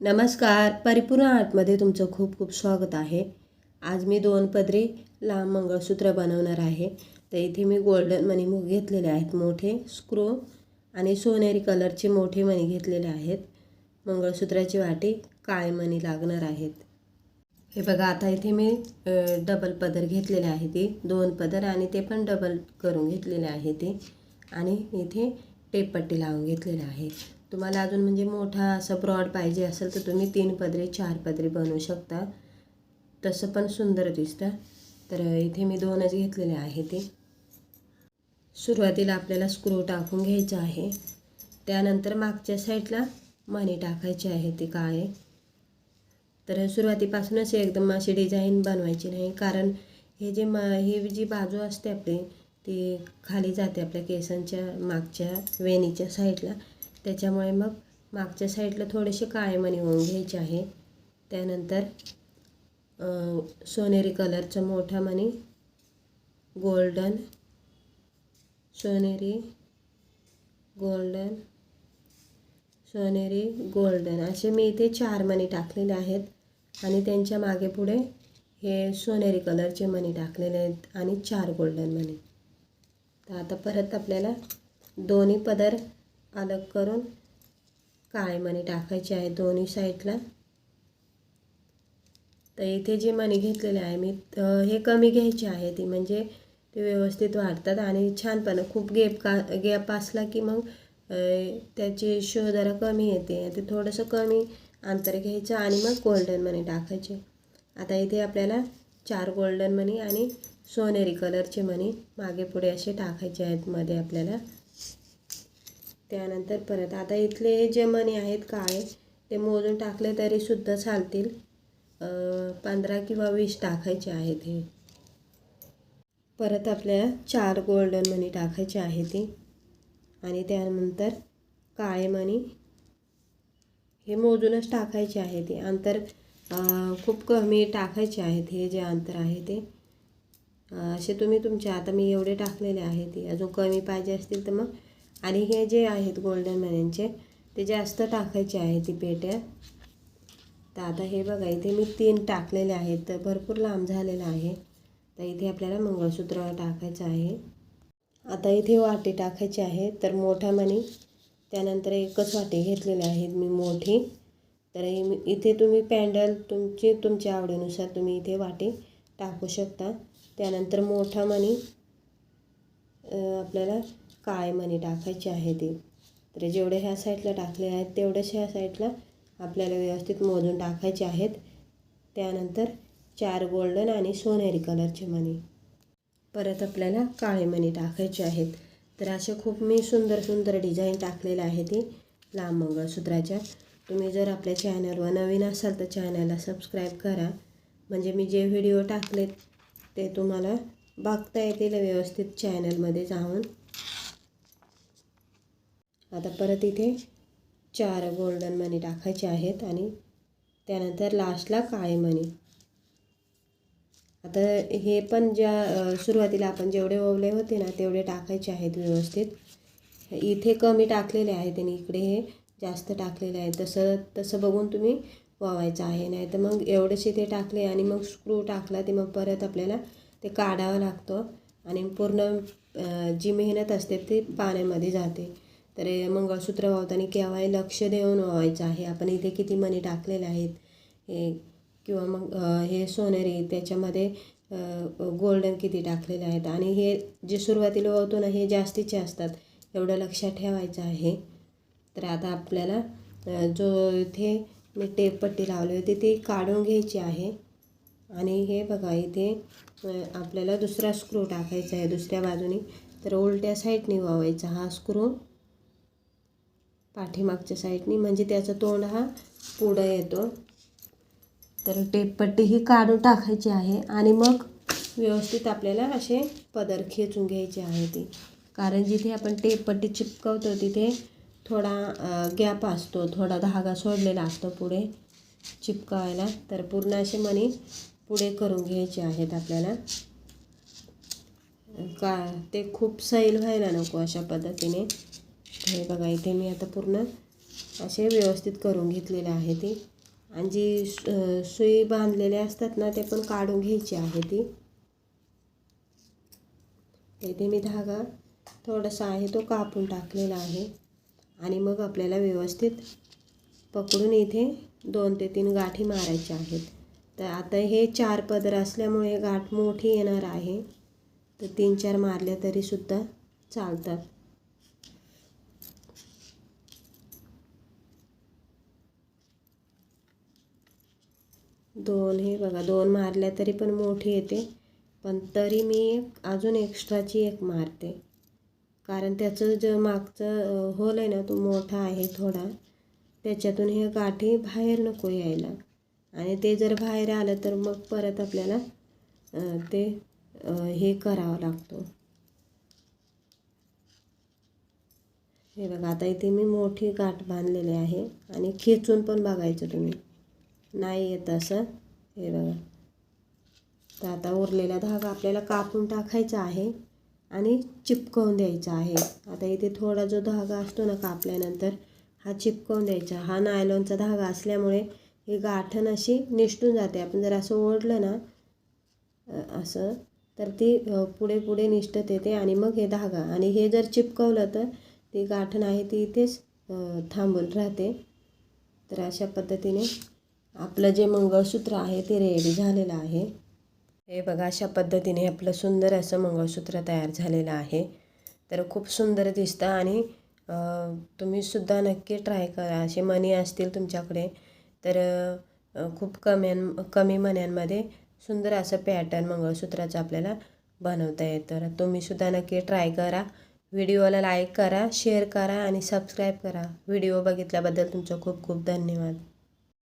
नमस्कार. परिपूर्ण आर्टमध्ये तुमचं खूप खूप स्वागत आहे. आज मी दोन पदरी लांब मंगळसूत्र बनवणार आहे. तर इथे मी गोल्डन मणी मूग घेतलेले आहेत मोठे स्क्रू आणि सोनेरी कलरचे मोठे मणी घेतलेले आहेत. मंगळसूत्राची वाटी काळे मणी लागणार आहेत. हे बघा आता इथे मी डबल पदर घेतलेले आहे ते. दोन पदर आणि ते पण डबल करून घेतलेले आहे ते. आणि इथे टेपपट्टी लावून घेतलेले आहे तुम्हाला अजून म्हणजे मोठा असं ब्रॉड पाहिजे असेल तर तुम्ही तीन पदरी चार पदरी बनवू शकता. तसं पण सुंदर दिसतं. तर इथे मी दोनच घेतलेले आहे ते. सुरुवातीला आपल्याला स्क्रू टाकून घ्यायचा आहे. त्यानंतर मागच्या साईडला मणी टाकायची आहे ते काय तर सुरुवातीपासूनच एकदम अशी डिझाईन बनवायची नाही. कारण हे जे म ही जी बाजू असते आपली ती खाली जाते आपल्या केसांच्या मागच्या वेणीच्या साईडला. त्याच्यामुळे मग मागच्या साईडला थोडेसे काळेमणी होऊन घ्यायचे आहे. त्यानंतर सोनेरी कलरचा मोठा मणी गोल्डन सोनेरी गोल्डन सोनेरी गोल्डन. असे मी इथे चार मणी टाकलेले आहेत आणि त्यांच्या मागे पुढे हे सोनेरी कलरचे मणी टाकलेले आहेत आणि चार गोल्डन मणी. तर आता परत आपल्याला दोन्ही पदर अलग करून काळे मणी टाकायचे आहे दोन्ही साईडला. तर इथे जे मणी घेतलेले आहे मी हे कमी घ्यायचे आहे ती म्हणजे ते व्यवस्थित वाढतात आणि छानपणे खूप गेप का गॅप असला की मग त्याची शो जरा कमी येते. ते थोडंसं कमी अंतर घ्यायचं आणि मग गोल्डन मनी टाकायचे. आता इथे आपल्याला चार गोल्डन मनी आणि सोनेरी कलरचे मनी मागे पुढे असे टाकायचे आहेत मध्ये आपल्याला. त्यानंतर परत आता इथले जे मनी आहेत काळे ते मोजून टाकले तरीसुद्धा चालतील. पंधरा किंवा वीस टाकायचे आहेत हे. परत आपल्याला चार गोल्डन मनी टाकायचे आहे ती. आणि त्यानंतर काळे मनी हे मोजूनच टाकायचे आहे ते. अंतर खूप कमी टाकायचे आहेत हे जे अंतर आहे ते. असे तुम्ही तुमच्या आता मी एवढे टाकलेले आहेत ते अजून कमी पाहिजे असतील तर मग. आणि हे जे आहेत गोल्डन मण्यांचे ते जास्त टाकायचे आहे ती पेट्या. तर आता हे बघा इथे मी तीन टाकलेले आहेत तर भरपूर लांब झालेलं आहे. तर इथे आपल्याला मंगळसूत्र टाकायचं आहे. आता इथे वाटी टाकायची आहे तर मोठा मणी. त्यानंतर एकच वाटी घेतलेली आहेत मी मोठी. तर इथे तुम्ही पॅन्डल तुमची तुमच्या आवडीनुसार तुम्ही इथे वाटे टाकू शकता. त्यानंतर मोठा मणी आपल्याला काळे मणी टाकायचे आहे ते. तर जेवढे ह्या साईडला टाकले आहेत तेवढेच ह्या साईडला आपल्याला व्यवस्थित मोजून टाकायचे आहेत. त्यानंतर चार गोल्डन आणि सोनेरी कलरचे मणी. परत आपल्याला काळे मणी टाकायचे आहेत. तर असे खूप मी सुंदर सुंदर डिझाईन टाकलेले आहे ती लांब मंगळसूत्राच्या. तुम्ही जर आपल्या चॅनलवर नवीन असाल तर चॅनलला सबस्क्राईब करा. म्हणजे मी जे व्हिडिओ टाकलेत ते तुम्हाला बघता येतील व्यवस्थित चॅनलमध्ये जाऊन. आता परत इथे चार गोल्डन मनी टाकायचे आहेत आणि त्यानंतर लास्टला काळे मणी आता हे पण ज्या सुरुवातीला आपण जेवढे ओवले होते ना तेवढे टाकायचे आहेत व्यवस्थित. इथे कमी टाकलेले आहेत आणि इकडे हे जास्त टाकलेलं आहे. तसं तसं बघून तुम्ही वावायचं आहे. नाही तर मग एवढेसे ते टाकले आणि मग स्क्रू टाकला ते मग परत आपल्याला ते काढावं लागतं आणि पूर्ण जी मेहनत असते ती पाण्यामध्ये जाते. तर हे मंगळसूत्र वावताना केव्हाही लक्ष देऊन वावायचं आहे. आपण इथे किती मणी टाकलेले आहेत? हे किंवा मग हे सोनेरी त्याच्यामध्ये गोल्डन किती टाकलेले आहेत? आणि हे जे सुरुवातीला वावतो ना हे जास्तीचे असतात. एवढं लक्षात ठेवायचं आहे. तर आता आपल्याला जो इथे मी टेपपट्टी लावली होती ती काढून घ्यायची आहे. आणि हे बघा इथे आपल्याला दुसरा स्क्रू टाकायचा आहे दुसऱ्या बाजूने. तर उलट्या साईडने वावायचा हा स्क्रू पाठीमागच्या साईडने म्हणजे त्याचा तोंड हा पुढं येतो. तर टेपपट्टी ही काढून टाकायची आहे आणि मग व्यवस्थित आपल्याला असे पदर खेचून घ्यायचे आहे ती. कारण जिथे आपण टेपपट्टी चिपकवतो तिथे थोडा गॅप असतो थोडा धागा सोडलेला असतो पुढे चिपकावायला. तर पूर्ण असे मणी पुढे करून घ्यायचे आहेत आपल्याला. का ते खूप सैल व्हायला नको अशा पद्धतीने. हे बघा इथे मी आता पूर्ण असे व्यवस्थित करून घेतलेले आहे ती. आणि जी सुई बांधलेले असतात ना ते पण काढून घ्यायची आहे ती. इथे मी धागा थोडासा आहे तो कापून टाकलेला आहे. आणि मग आपल्याला व्यवस्थित पकडून इथे दोन ते तीन गाठी मारायच्या आहेत. तर आता हे चार पदर असल्यामुळे गाठ मोठी येणार आहे. तर तीन चार मारल्या तरीसुद्धा चालतात. दोन हे बघा दोन मारल्या तरी पण मोठी येते. पण तरी मी एक अजून एक्स्ट्राची एक मारते. कारण त्याचं जे मागचं होल आहे ना तो मोठा आहे थोडा. त्याच्यातून हे गाठी बाहेर नको यायला. आणि ते जर बाहेर आलं तर मग परत आपल्याला ते हे करावं लागतो. हे बघा आता इथे मी मोठी गाठ बांधलेली आहे आणि खेचून पण बघायचं तुम्ही. नाही येत असं. हे बघा. तर आता उरलेला धागा आपल्याला कापून टाकायचा आहे. आणि चिपकवून द्यायचा आहे. आता इथे थोडा जो धागा असतो ना कापल्यानंतर हा चिपकवून द्यायचा. हा नायलॉनचा धागा असल्यामुळे ही गाठण अशी निष्ठून जाते. आपण जर असं ओढलं ना असं तर ती पुढे पुढे निष्ठत येते आणि मग हे धागा. आणि हे जर चिपकवलं तर ती गाठण आहे ती इथेच थांबून राहते. तर अशा पद्धतीने आपलं जे मंगळसूत्र आहे ते रेडी झालेलं आहे. हे बघा अशा पद्धतीने आपलं सुंदर असं मंगळसूत्र तयार झालेलं आहे. तर खूप सुंदर दिसतं आणि तुम्हीसुद्धा नक्की ट्राय करा. असे मणी असतील तुमच्याकडे तर खूप कम्यां कमी मण्यांमध्ये सुंदर असं पॅटर्न मंगळसूत्राचं आपल्याला बनवता येतं. तर तुम्हीसुद्धा नक्की ट्राय करा. व्हिडिओला लाईक करा शेअर करा आणि सबस्क्राईब करा. व्हिडिओ बघितल्याबद्दल तुमचं खूप खूप धन्यवाद.